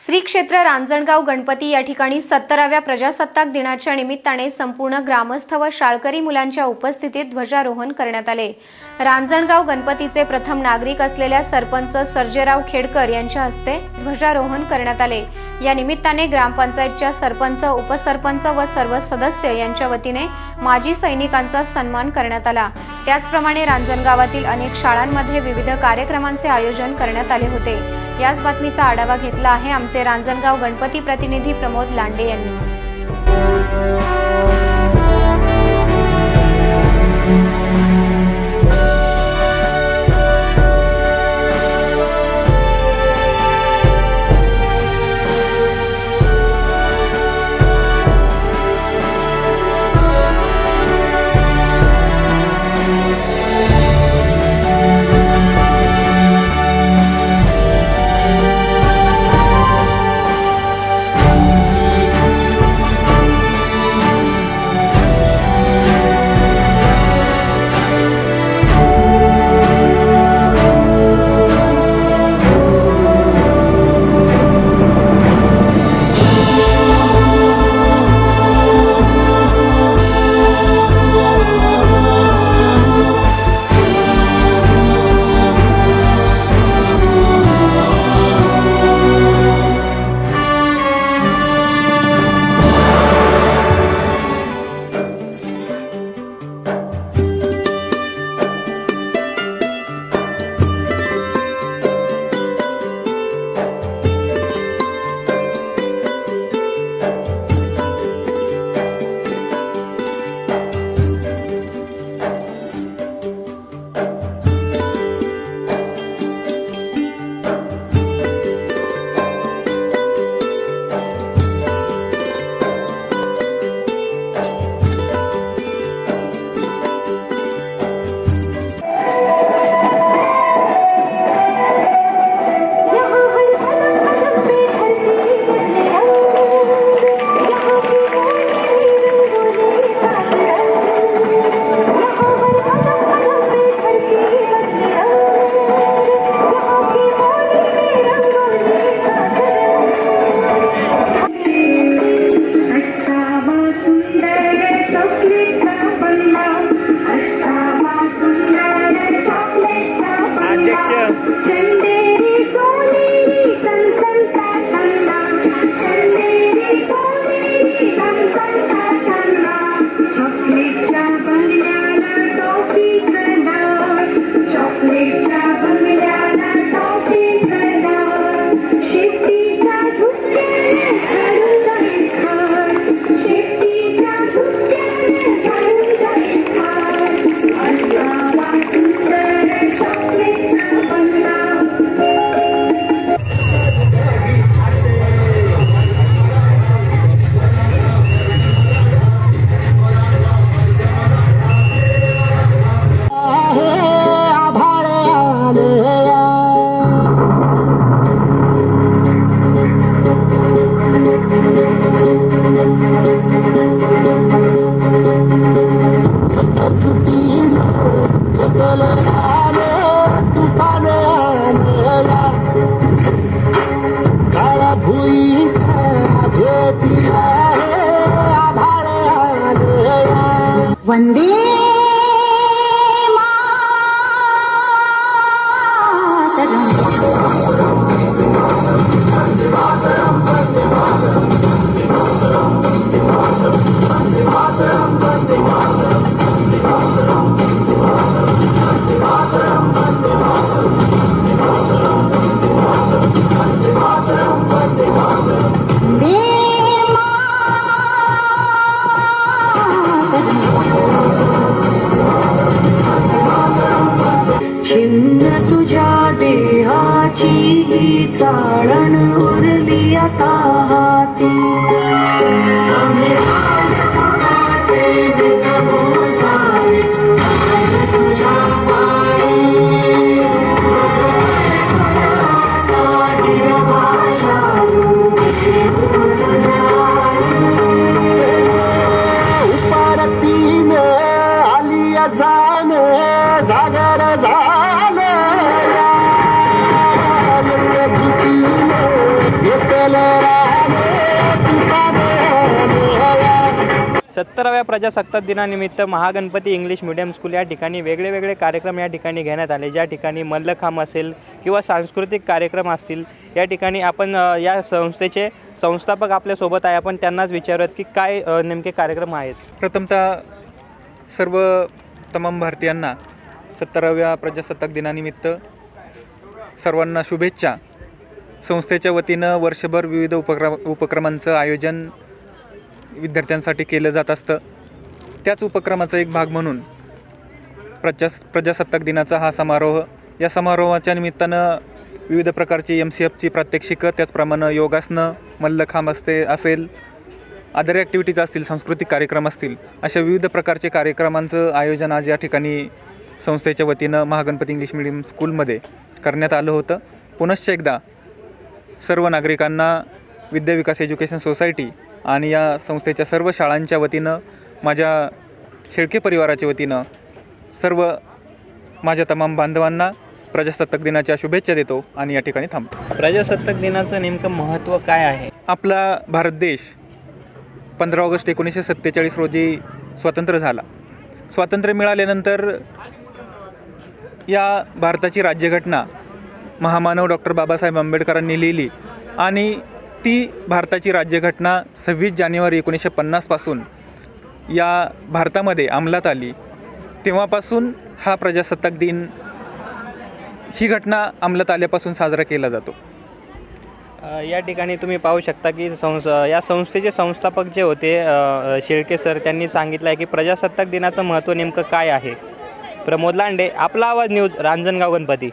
श्री क्षेत्र रांजणगाव गणपती या ठिकाणी सत्तराव्या प्रजासत्ताक दिनाच्या निमित्ताने संपूर्ण ग्रामस्थ व शाळकरी मुलांच्या उपस्थितीत ध्वजारोहण करण्यात आले. रांजणगाव गणपतीचे प्रथम नागरिक असलेल्या सरपंच सर्जेराव खेडकर यांच्या हस्ते ध्वजारोहण करण्यात आले. या निमित्ताने ग्रामपंचायतच्या सरपंच उपसरपंच व सर्व सदस्य यांच्या वतीने माजी सैनिकांचा सन्मान करण्यात आला. त्याचप्रमाणे रांजणगावातील अनेक शाळांमध्ये विविध कार्यक्रमांचे आयोजन करण्यात आले होते. याच बातमीचा आढावा घेतला आहे आमचे रांजणगाव गणपती प्रतिनिधी प्रमोद लांडे यांनी. आले वंदे छिन्न तुझ्या देहाची ही चाळण उरली आता हाती. उपारतीन जा सत्तराव्या प्रजासत्ताक दिनानिमित्त महागणपती इंग्लिश मीडियम स्कूल या ठिकाणी वेगळे वेगळे कार्यक्रम या ठिकाणी घेण्यात आले. ज्या ठिकाणी मल्लखांब असेल किंवा सांस्कृतिक कार्यक्रम असतील या ठिकाणी आपण या संस्थेचे संस्थापक आपल्यासोबत आहे. आपण त्यांनाच विचारूयात की काय नेमके कार्यक्रम आहेत. प्रथमतः सर्व तमाम भारतीयांना सत्तराव्या प्रजासत्ताक दिनानिमित्त सर्वांना शुभेच्छा. संस्थेच्या वतीनं वर्षभर विविध उपक्रम उपक्रमांचं आयोजन विद्यार्थ्यांसाठी केलं जात असतं. त्याच उपक्रमाचा एक भाग म्हणून प्रजास प्रजासत्ताक दिनाचा हा समारोह. या समारोहाच्या निमित्तानं विविध प्रकारची एम सी एफची प्रात्यक्षिकं त्याचप्रमाणे योगासनं मल्लखांब असते असेल अदर ॲक्टिव्हिटीज असतील सांस्कृतिक कार्यक्रम असतील अशा विविध प्रकारचे कार्यक्रमांचं आयोजन आज या ठिकाणी संस्थेच्या वतीनं महागणपती इंग्लिश मिडियम स्कूलमध्ये करण्यात आलं होतं. पुनश्च एकदा सर्व नागरिकांना विद्याविकास एज्युकेशन सोसायटी आणि या संस्थेच्या सर्व शाळांच्या वतीनं माझ्या शेळके परिवाराच्या वतीनं सर्व माझ्या तमाम बांधवांना प्रजासत्ताक दिनाच्या शुभेच्छा देतो आणि या ठिकाणी थांबतो. प्रजासत्ताक दिनाचं नेमकं महत्त्व काय आहे? आपला भारत देश पंधरा ऑगस्ट एकोणीसशे सत्तेचाळीस रोजी स्वतंत्र झाला. स्वातंत्र्य मिळाल्यानंतर या भारताची राज्यघटना महामानव डॉक्टर बाबासाहेब आंबेडकरांनी लिहिली आणि ती भारताची राज्यघटना सव्वीस जानेवारी एकोणीसशे पन्नासपासून या भारतामध्ये अंमलात आली. तेव्हापासून हा प्रजासत्ताक दिन ही घटना अंमलात आल्यापासून साजरा केला जातो. या ठिकाणी तुम्ही पाहू शकता की संस या संस्थेचे संस्थापक जे होते शेळके सर त्यांनी सांगितलं आहे की प्रजासत्ताक दिनाचं महत्त्व नेमकं काय आहे? प्रमोद लांडे आपला आवाज न्यूज रांजणगाव गणपती.